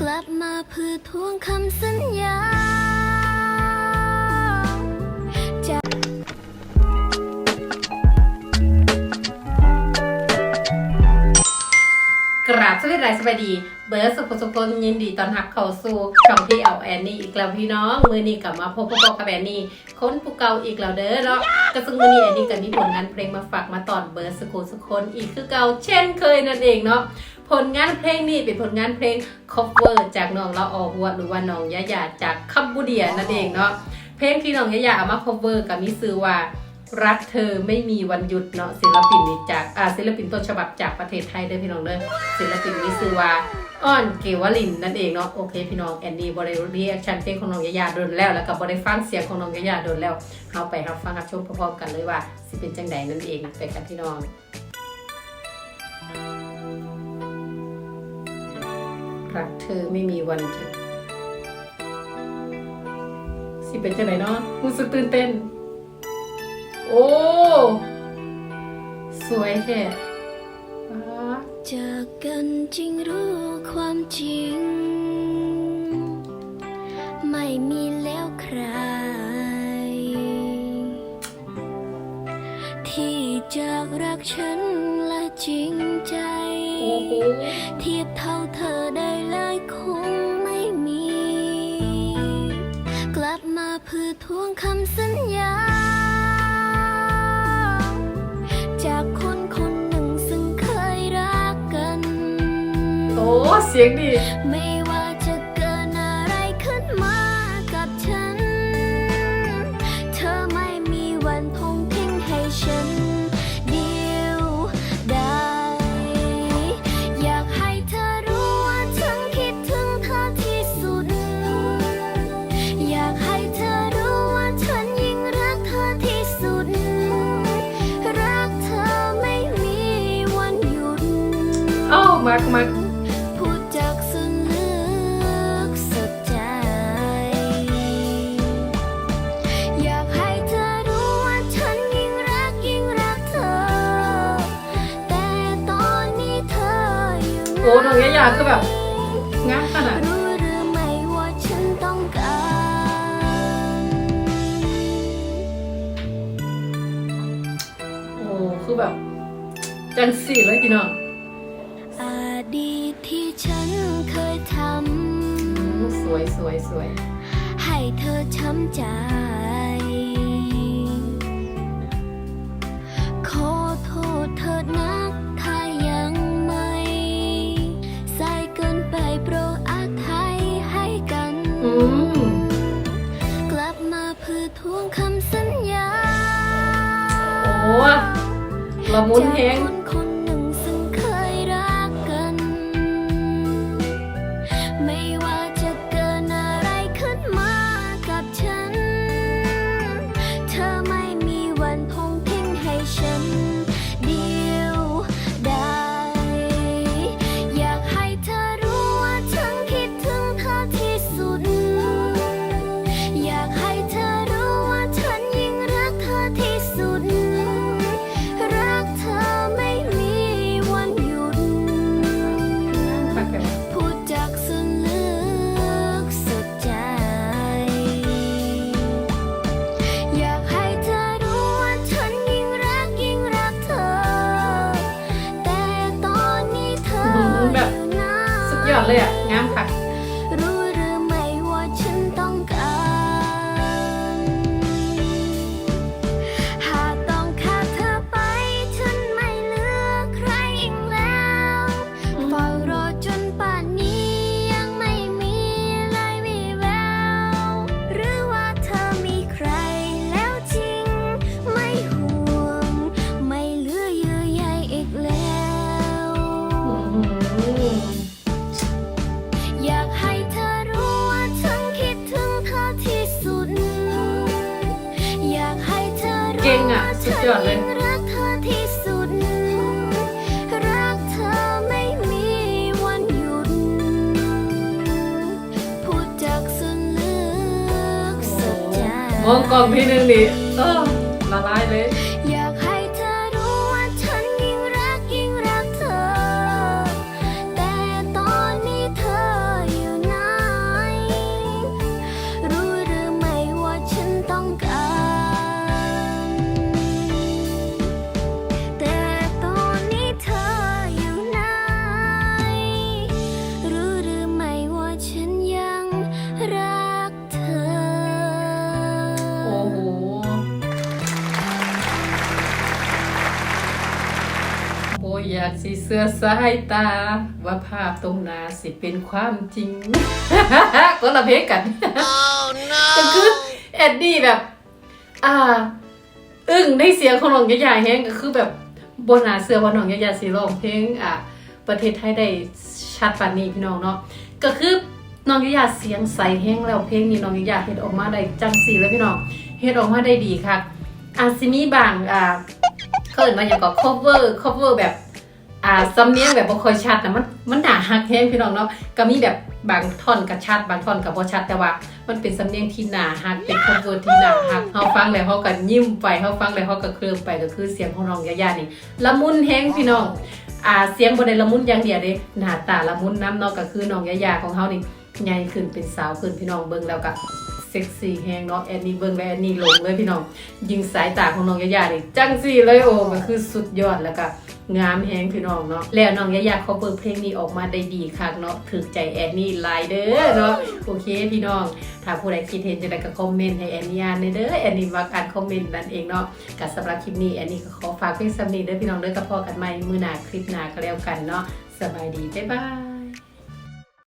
กลับมาเพื่อทวงคำสัญญา กราบสวัสดีสวัสดี เบิร์ดสุขสุขคนยินดีตอนรับเข้าสู่ช่องพี่เอาแอนนี่อีกแล้วพี่น้อง มือนี้กลับมาพบกับกับแอนนี่ค้นผู้เก่าอีกแล้วเด้อเนาะก็ซึ่งมือนี้แอนนี่ก็มีผลงานเพลงมาฝากมาตอนเบิร์ดสุขสุขคนอีกคือเก่าเช่นเคยนั่นเองเนาะผลงานเพลงนี้เป็นผลงานเพลง cover จากน้องละออหัวหรือว่าน้องยะยาจากคัมบูเดียนั่นเองเนาะเพลงที่น้องยะยาเอามา cover กับมิซื้อว่า รักเธอไม่มีวันหยุดเนาะศิลปินนี่จากอ่าศิลปินต้นฉบับจากประเทศไทยเด้อพี่น้องเด้อศิลปินนี้ชื่อว่าอ้อนเกวลินนั่นเองเนาะโอเคพี่น้องแอนดี้บริรีแอคชั่นเพลงของน้องยะยาโดนแล้วแล้วก็บริฟังเสียงของน้องยะยาโดนแล้วเอาไปรับฟังรับชมพร้อมๆกันเลยว่าสิเป็นจังใดนั่นเองไปกันพี่น้องรักเธอไม่มีวันหยุดสิเป็นจังไหนเนาะรู้สึกตื่นเต้น โอ้ สวยแค่จากกันจริงรู้ความจริง ไม่มีแล้วใคร ที่จากรักฉันและจริงใจ เทียบเท่าเธอได้เลยคงไม่มี กลับมาเพื่อทวงคำสัญญา เสียงดี ไม่ว่าจะเกิดอะไรขึ้นมากับฉัน เธอไม่มีวันพงทิ้งให้ฉันเดียวได้ อยากให้เธอรู้ว่าฉันคิดถึงเธอที่สุด อยากให้เธอรู้ว่าฉันยิ่งรักเธอที่สุด รักเธอไม่มีวันหยุด เอ้ามักมัก อยู่ไหนโอ้น้องยะยาคือแบบงามขนาดรู้หรือไม่ว่าฉันต้องการโอ้คือแบบ จังสี่เลยพี่น้องอดีตที่ฉันเคยทโอ้สวยสวยสวยำให้เธอช้ำใจ ละมุนแฮงจากคน เลยอะงามค่ะรู้หรือไม่ว่าฉันต้องการ หากต้องขาดเธอไป ฉันไม่เหลือใครอีกแล้วเฝ้ารอจนป่านนี้ยังไม่มีอะไรวิแวว หรือว่าเธอมีใครแล้วจริง ไม่ห่วง ไม่เหลือเยื่อใยอีกแล้ว อืม อะว่าสุดฉันยอดเลยยิ่งรักเธอที่สุด รักเธอไม่มีวันหยุด พูดจากสุดลึกสุดใจ มองกล่องทีนึงนี่เออละลายเลย สื้อสายตา ว่าภาพตรงหน้าสิเป็นความจริง ก็ละเพลงกันก็คือแอดดี้แบบ อ่า อึ้งในเสียงของน้องยะยาแฮงก็คือแบบบนหนาเสือว่าน้องยะยาสิร้องเพลงอะประเทศไทยได้ชัดปานนี้พี่น้องเนาะก็คือน้องยะยาเสียงใสแฮงแล้วเพลงนี้น้องยะยาเฮ็ดออกมาได้จังสีเลยพี่น้องเฮ็ดออกมาได้ดีค่ะอาจสิมีบางอ่าเขาเอิ้นว่าหยังก็ cover cover แบบ อ่าสำเนียงแบบบ่ค่อยชัดนะมันมันหนาฮักแฮงพี่น้องเนาะก็มีแบบบางท่อนก็ชัด บางท่อนก็บ่ชัดแต่ว่า มันเป็นสำเนียงที่หนาฮักเป็นคำเวิร์ดที่หนาฮักเฮาฟังแล้วเฮาก็ยิ้มไปเฮาฟังแล้วเฮาก็เคลิ้มไปก็คือเสียงของน้องยาย่านี่ละมุนแฮงพี่น้องอ่าเสียงบ่ได้ละมุนอย่างเดียวเด้หน้าตาละมุนน้ำเนาะก็คือน้องยาย่าของเฮานี่ใหญ่ขึ้นเป็นสาวขึ้นพี่น้องเบิ่งแล้วก็ เซ็กซี่แฮงเนาะแอนนี่เบิ่งแล้วแอนนี่ลงเลยพี่น้อง ยิงสายตาของน้องยาย่านี่จังซี่เลยโอ้ก็คือสุดยอดแล้วก็งามแฮงพี่น้องเนาะแล้วน้องยาย่าเขาเปิดเพลงนี้ออกมาได้ดีคักเนาะถึกใจแอนนี่หลายเด้อเนาะโอเคพี่น้อง ถ้าผู้ใดคิดเห็นจะได้ก็คอมเมนต์ให้แอนนี่อ่านในเด้อแอนนี่ว่าการคอมเมนต์นั่นเองเนาะกับสำหรับคลิปนี้แอนนี่ก็ขอฝากเพียงสำนีเด้อพี่น้องเด้อกับพ่อกันใหม่มือหน้าคลิปหน้าก็แล้วกันเนาะสบายดีบ๊ายบาย